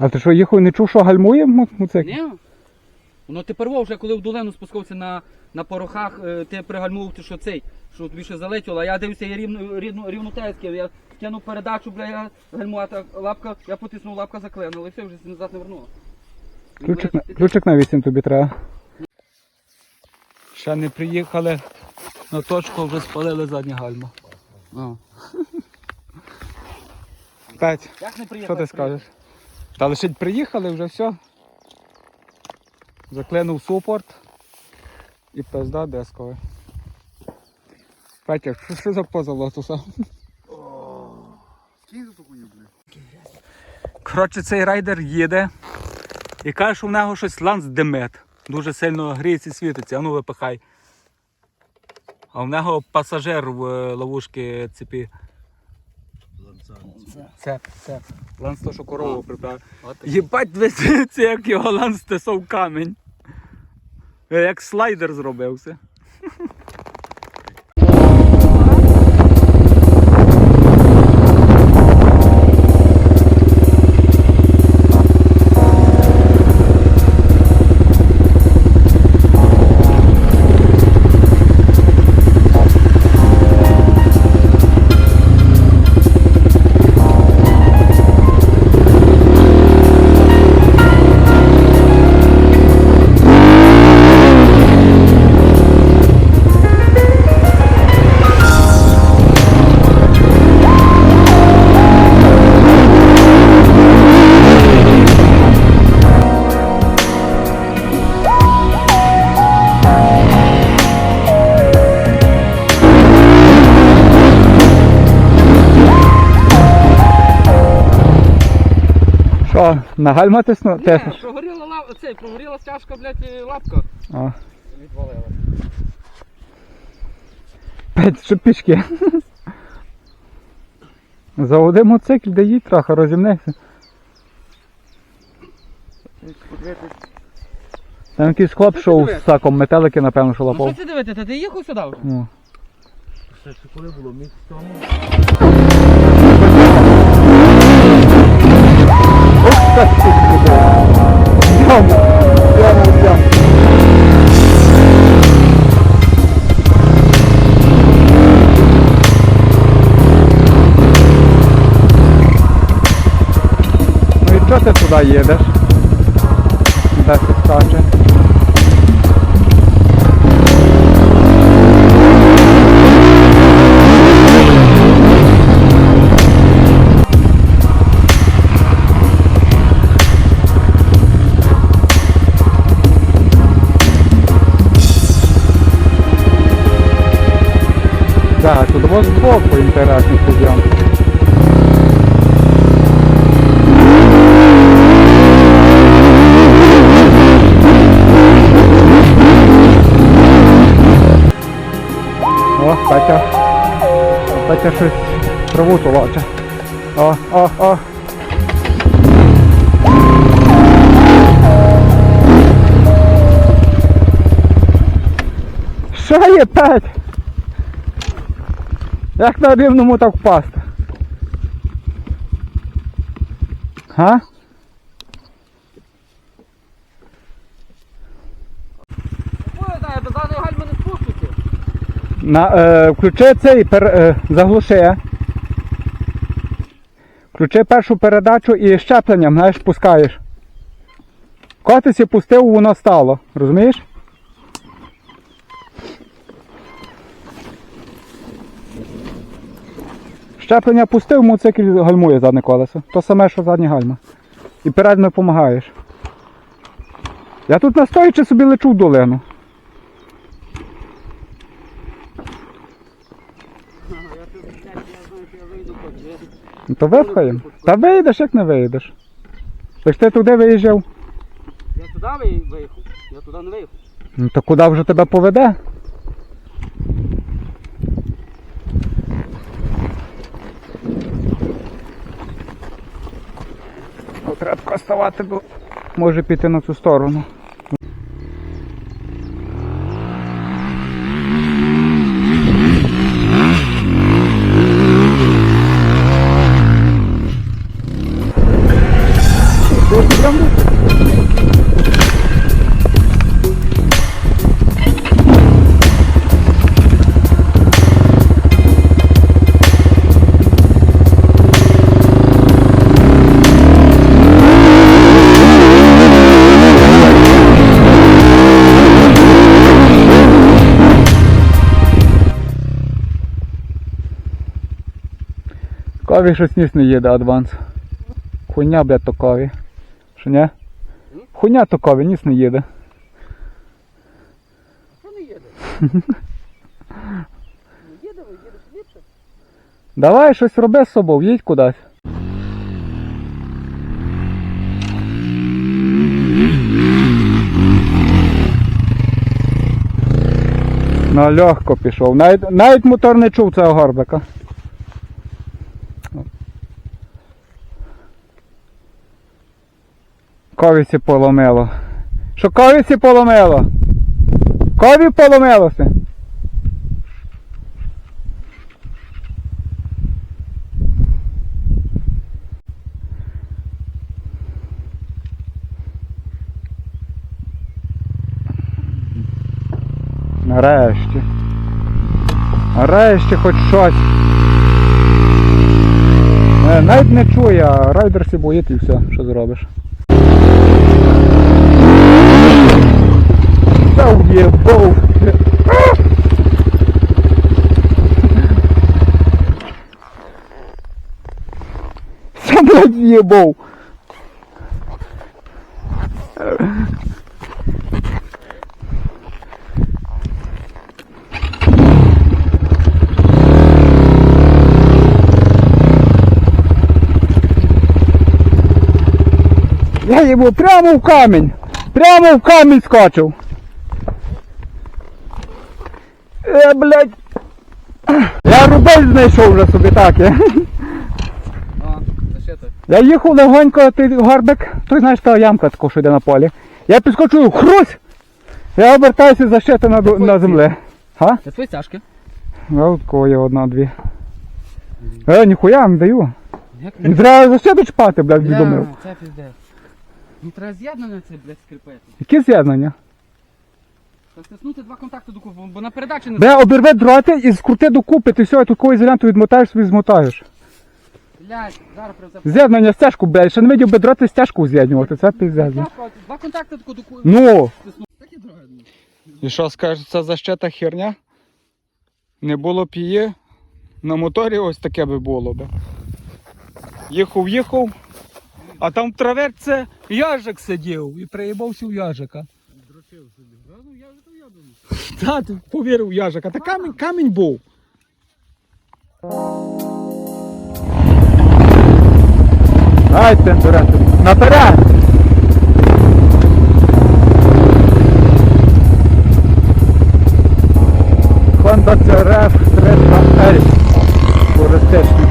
А ти що, їхав не чув, що гальмує мо- мотоцикл? Ні. Воно тепер во, вже коли в долину спускався на, на порохах, е, ти пригальмував, що цей, що тобі ще залетіло, а я дивився, я рівно, рівно, рівнотецький, я тягнув передачу, бля, я гальмувати, лапка, я потиснув, лапка заклеїла, і все, вже назад не вернуло. Ключик, на- ключик на 8 тобі треба. Ще не приїхали на точку, вже спалили задні гальма. Петь, Як не приїхав? що ти скажеш? Та лише приїхали, вже все. Заклинув супорт і пизда дисковий. Петя, що це за поза лотуса? Кінь за таку блін. Коротше, цей райдер їде і каже, що в нього щось ланц димить. Дуже сильно гріється і світиться, а ну випихай. А в нього пасажир в е, ловушки цепі. Цеп, цеп. Ланс то, що корову приправив. Єбать, весь це як його ланс тесов камінь. Е, Як слайдер зробився. На гальма тисну? Ні, тиснеш? прогоріла лав... цей, прогоріла стяжка, блядь, і лапка. А. Відвалила. П'ять що пішки. Заводи мотоцикл, де їдь трохи, розімнися. Там якийсь хлоп йшов з саком метелики, напевно, що Ну що лапав. це дивити, ти їхав сюди вже? Ну. Це ще коли було місяць тому. Ось так тут буде. Прямо, прямо, прямо. Ну і інтересний стадіон. О, Петя. Петя щось траву толоче. О, о, о. Що є, Петь? Як на рівному так впасти? Спущуся. На, е, включи цей, пер, е, заглуши. Включи першу передачу і щепленням, знаєш, пускаєш. Котись і пустив, воно стало. Розумієш? Щеплення пустив, мотоцикл гальмує заднє колесо. То саме, що задні гальма. І передньо допомагаєш. Я тут настоячи собі лечу в долину. Ну то випхаємо. Та вийдеш, як не вийдеш. Так ти туди виїжджав. Я туди виїхав, я туди не виїхав. Ну то куди вже тебе поведе? Треба коставати, бо може піти на цю сторону. Кові щось ніс не їде адванс. Хуйня, блядь, то кові. Що ні? Хуйня то кові, ніс не їде. Що не їде? Їде, ви їдеш ліпше. Давай щось роби з собою, їдь кудись. Ну, легко пішов. Навіть, навіть мотор не чув цього горбика. Ковіці поломило. Що ковіці поломило? Кові поломилося? Нарешті. Нарешті хоч щось. Е, Навіть не чує, а райдер сі боїть і все, що зробиш. Та в'єбов. Сам блядь в'єбов. Я йому прямо в камінь. Прямо в камінь скочив. Е, блядь. Я рубель знайшов вже собі так. Я, А, я їхав легонько, той горбик, той знаєш та ямка така, що йде на полі. Я підскочую, хрусь! Я обертаюся защити на, ду- на землі. Га? Це твої тяжкі. Ну, от кого є одна-дві. Е, ніхуя не даю. Як Не треба защиту чіпати, блядь, відомив. Це піздець. Ну треба з'єднання це, блядь, скріпити. Які з'єднання? Та стиснути два контакти до купу, бо на передачі не Бля, обірве дроти і скрути докупи, ти все, тут когось ізолянту відмотаєш, собі змотаєш. Блядь, зараз це. З'єднання стяжку, блядь, ще не видів би дроти стяжку з'єднувати, це піздець. Два контакти таку до купу. Ну! Так і. І що скажеш, це защита херня? Не було б її, на моторі ось таке би було б. Їхав, їхав, а там в траверці яжик сидів і приїбався в яжика. Ну я вже то я думаю. Та, ти повірив яжика, та камінь, камінь був. Ай, тендурет, наперед! Honda CRF 300L туристичний.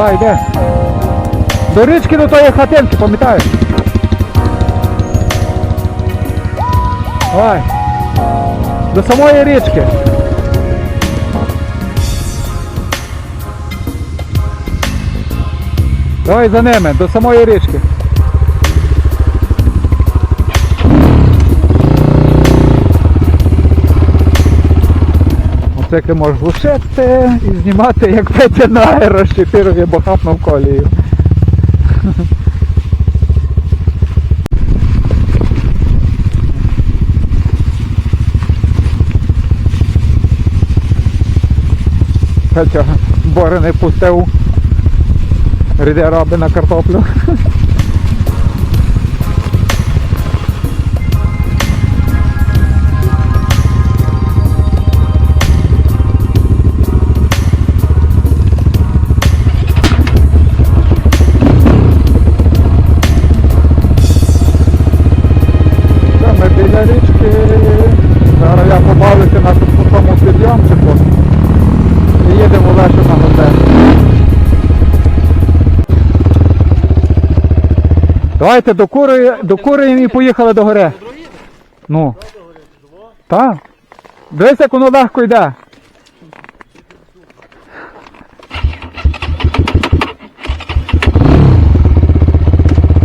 Давай, йде. До річки до тої хатинки, пам'ятаєш? Давай. До самої річки. Давай за ними, до самої річки. Мотоцикли можеш глушити і знімати як Петя на аеро з чотири бахапнув колію. Петя бори не пустив. Ріде на картоплю. Давайте докуруємо і поїхали до гори. Ну. Так. Дивись, як воно легко йде.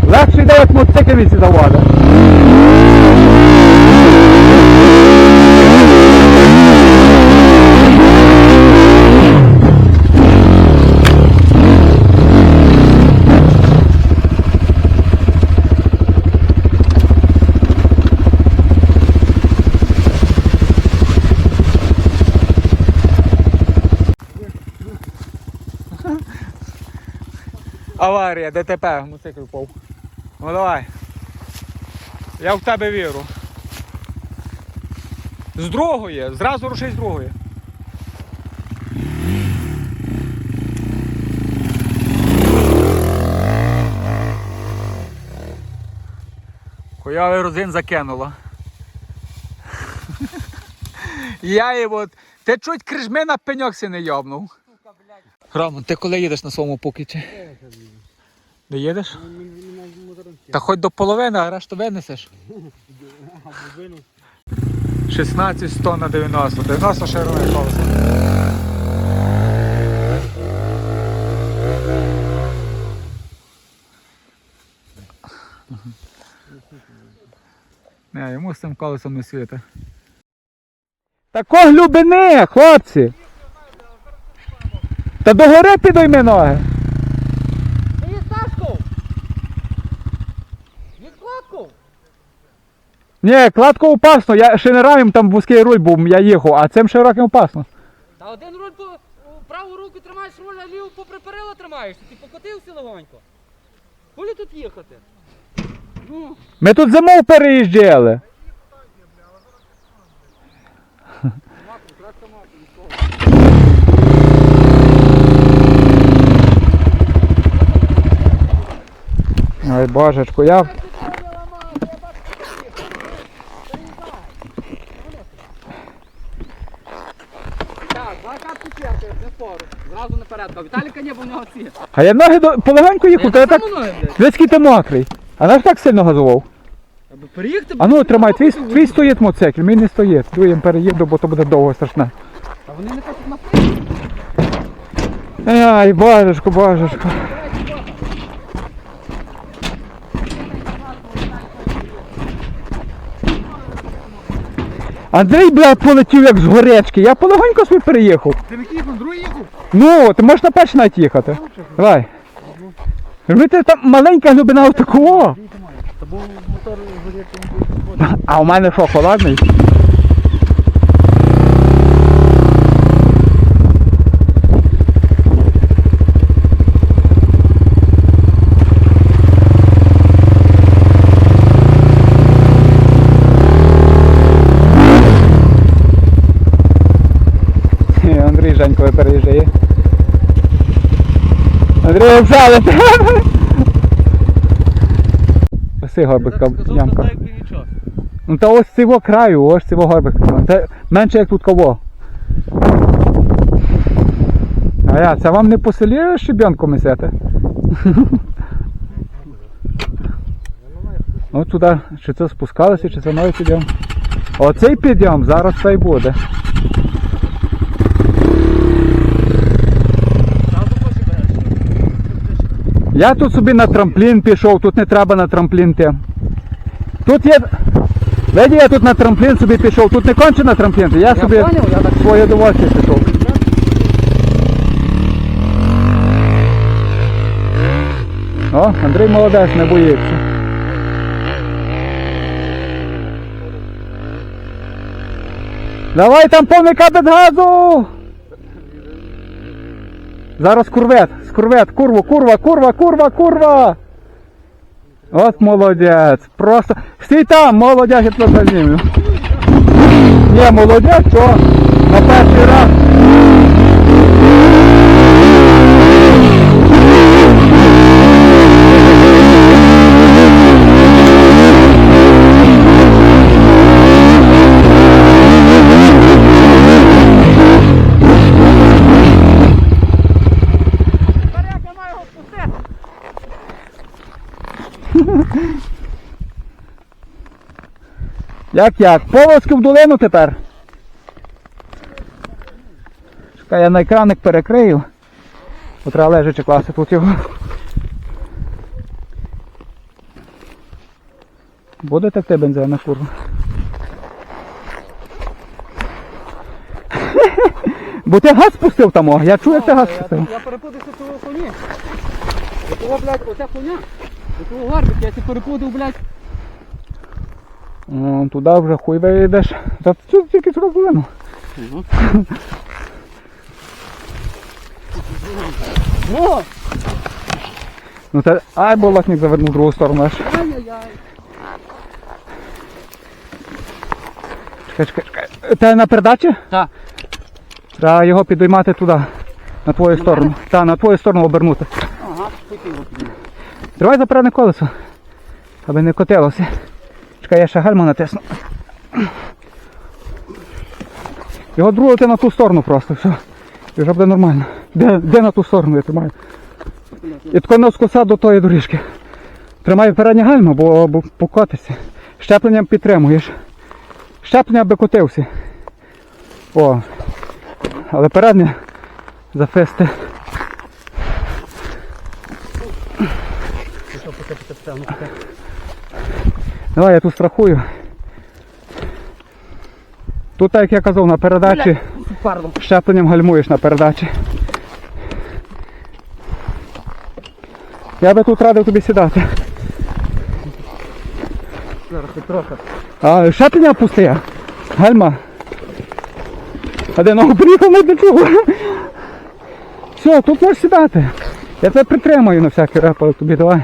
Легше йде, як мотики від завода. ДТП, мотоцикл впав. Ну давай. Я в тебе вірю. З другої, зразу рушай з другої. Хуявий розин закинуло. Я його. Ти чуть крижми на пеньок си не йобнув. Роман, ти коли їдеш на своєму покіті? Де їдеш? Та хоч до половини, а решту винесеш. 16 100 на 90. 90 широне колесо. Не, йому з цим колесом не світа. Тако глибини, хлопці! Та догори підойми ноги. Є Сашко! Є кладку! Ні, кладко опасно, я ще не равим там вузький руль був, я їхав, а цим широким опасно. Та один руль по у праву руку тримаєш руль, а ліву попри перила тримаєш. Ти покотився легонько. Куди тут їхати? Ну, Ми тут зимов переїжджали. Ой, божечко, я. так, два капки черкаєш, не спору. Зразу не, бо в нього ці. А я ноги до... полегенько їхав, то я так. Ноги, ти мокрий. А наш так сильно газував. Аби переїхати, А ну тримай, твій, твій стоїть моцикл, мій не стоїть. Другим переїду, бо то буде довго страшне. А вони не хочуть на Ай, божечко, божечко. Андрій, блядь, полетів як з горечки. Я полегонько собі переїхав. Ти не їхав, другий їхав? Ну, ти можеш на перший навіть їхати. Давай. Розумієте, там маленька глибина отакого. Та був мотор горячий. А у мене що, холодний? Андрій Женько переїжджає. Андрій, взяли! Оси горбика ямка. Ну та ось цього краю, ось цього горбик. Це менше як тут кого. А я, це вам не по селі щебенку месете? От туди, чи це спускалося, чи це новий підйом. Оцей підйом зараз цей буде. Я тут собі на трамплін пішов, тут не треба на трамплін йти. Тут є. Виді, я тут на трамплін собі пішов, тут не конче на трамплін, я, Я собі поняв, я так своє довольство пішов. О, Андрій молодець, не боїться. Давай там повника без газу! Зараз курвет, скурвет, курву, курва, курва, курва, курва! От молодець, просто. Стій там, молодець, я тебе зніму. Ні, молодець, що? На перший раз. Як як? Полоски в долину тепер. Чекай, я на екраник перекрию. Бо треба лежачи класти тут його. Буде текти бензина, курва. Бо ти газ спустив там, о. я чую, як ти газ спустив. Я перепутався того коні. Того, блядь, оця коня. До того гарбик, я це перепутав, блядь. О, туди вже хуй вийдеш. Та тут тільки з розлину. О! Ну це. Ай, болотник завернув в другу сторону аж. Ай-яй-яй. Чекай, чекай, чекай. Ти на передачі? Так. Треба його підіймати туди. На твою сторону. Так, на твою сторону обернути. Ага, хотів його підняти. Тривай за переднє колесо. Аби не котилося. Чекай, я ще гальму натисну. Його другу ти на ту сторону просто, все. І вже буде нормально. Де, де на ту сторону я тримаю? І тако не скоса до тої доріжки. Тримай переднє гальма, бо, бо покотишся. Щепленням підтримуєш. Щеплення аби котився. О. Але переднє зафести. Давай я тут страхую. Тут, так як я казав, на передачі щепленням гальмуєш на передачі. Я би тут радив тобі сідати. Зараз хоч трохи. А щеплення пусте. Гальма. А де ногу приїхав не до чого. Все, тут можеш сідати. Я тебе притримаю на всякий репал тобі давай.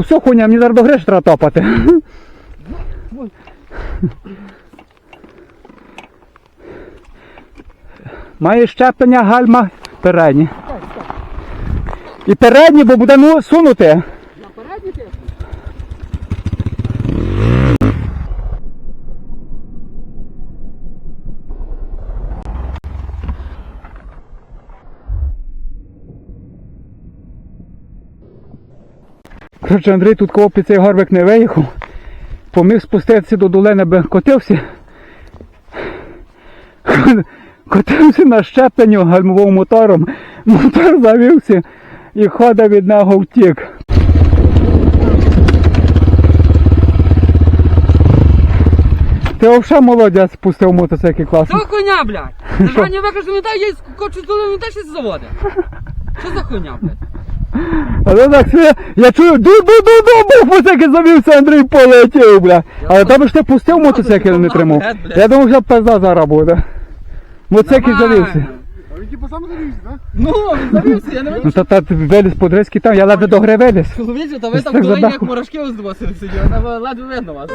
Тут все хуйня, мені зараз до гри треба топати. Має щеплення, гальма, передні. І передні, бо буде ну, сунути. Коротше, Андрій тут кого під цей горбик не виїхав. Поміг спуститися до долини, би котився. Котився на щепленню гальмовим мотором. Мотор завівся і ходив від нього втік. Ти взагалі молодець спустив мотоцикл класно. Що хуйня, блядь? Держання викажу, не дай, я хочу долину теж із заводи. Що за хуйня, блядь? Але так все, я чую, ду-ду-ду-ду, був мотоцикл завівся, Андрій полетів, бля. Але там ж ти пустив мотоцикл, не тримав. Я думав, що пизда зараз буде. Мотоцикл завівся. А він типу сам завівся, так? Ну, він завівся, я не Ну та та виліз по-дрезьки там, я ледве до гри виліз. Чоловіче, та ви там так як мурашки ось сиділи, ледве видно вас.